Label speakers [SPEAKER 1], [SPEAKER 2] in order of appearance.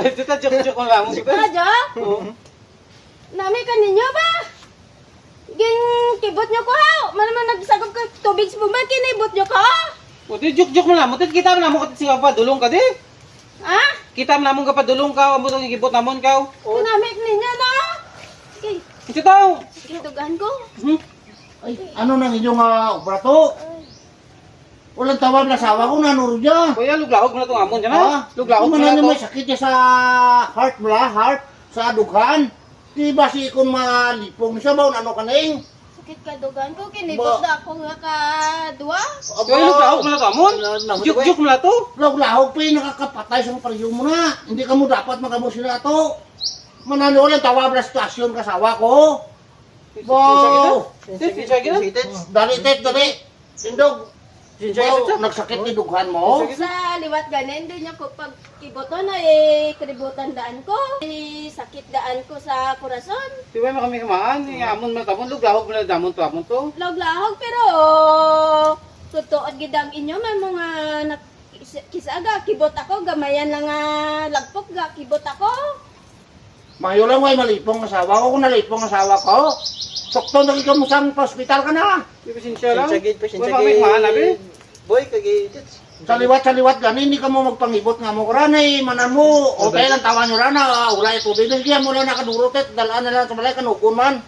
[SPEAKER 1] Wait, dito, joke-joke ko lang.
[SPEAKER 2] Ah, Jo?
[SPEAKER 1] Oo.
[SPEAKER 2] Nami ka ninyo ba? Gin kibot nyo ko ha. Manaman nagsagop ka tubig sa bumay, kinibot nyo ko.
[SPEAKER 1] O, di, joke-joke mo lang. Mutit, kita mo na mo kasi siya pa, dulong ka di.
[SPEAKER 2] Ha?
[SPEAKER 1] Kita mo na mo ka pa, dulong ka, amo itong igibot namon ka.
[SPEAKER 2] Kinamit ninyo na. Okay,
[SPEAKER 1] Ito tao.
[SPEAKER 2] kinutugan ko.
[SPEAKER 1] Hmm?
[SPEAKER 3] Ay, ano nang inyong uh, obrato? Walang tawag na sawa ko, nanuro dyan.
[SPEAKER 1] Kuya, luglahog mo na itong amon dyan ha. Luglahog mo na
[SPEAKER 3] ano may
[SPEAKER 1] ito.
[SPEAKER 3] sakit niya sa heart mo heart, sa dughan. Di ba si ikon malipong siya ba, ano kaning?
[SPEAKER 2] Sakit ka dugan ko, kinibot
[SPEAKER 3] Ba-
[SPEAKER 2] na ako nga ka duwa.
[SPEAKER 1] Kuya, luglahog mo na ito amon. Mo na ito.
[SPEAKER 3] Lahog-lahog pa yung nakakapatay sa pariyo mo na. Hindi ka mo dapat magamusin na ito. Manano lang tawag na stasyon kasawa ko.
[SPEAKER 1] Kita.
[SPEAKER 3] Dali, tet, dali. Sindog.
[SPEAKER 1] Sinsya
[SPEAKER 3] Wow,
[SPEAKER 1] kita.
[SPEAKER 3] nagsakit ni dughan mo.
[SPEAKER 2] Sa liwat ganin, din niya ko pag kiboto na eh, kalibutan daan ko. Eh, sakit daan ko sa kurason.
[SPEAKER 1] Di ba kami kamaan? Yung amon mo na amon, luglahog mo na damon to amon to.
[SPEAKER 2] Log-lahog pero tutuod gidang inyo may mga nak kisaga kibot ako gamayan lang nga lagpok ga kibot ako.
[SPEAKER 3] Mayo lang way malipong asawa ko. Kung nalipong asawa ko, sokto na ikaw mo sa hospital ka na.
[SPEAKER 1] Di ba sinsya lang?
[SPEAKER 4] Sinsya gid pa,
[SPEAKER 1] Kuya,
[SPEAKER 4] sinsya
[SPEAKER 1] kami
[SPEAKER 4] gid. Boy, kagi...
[SPEAKER 3] Sa liwat, sa liwat, gani, hindi ka mo magpangibot nga mo. Kuranay, manan mo, o tayo lang tawa nyo rana, wala ito. Dito, hindi mo lang nakadurot, eh, dalaan na lang sa balay, kanugon man.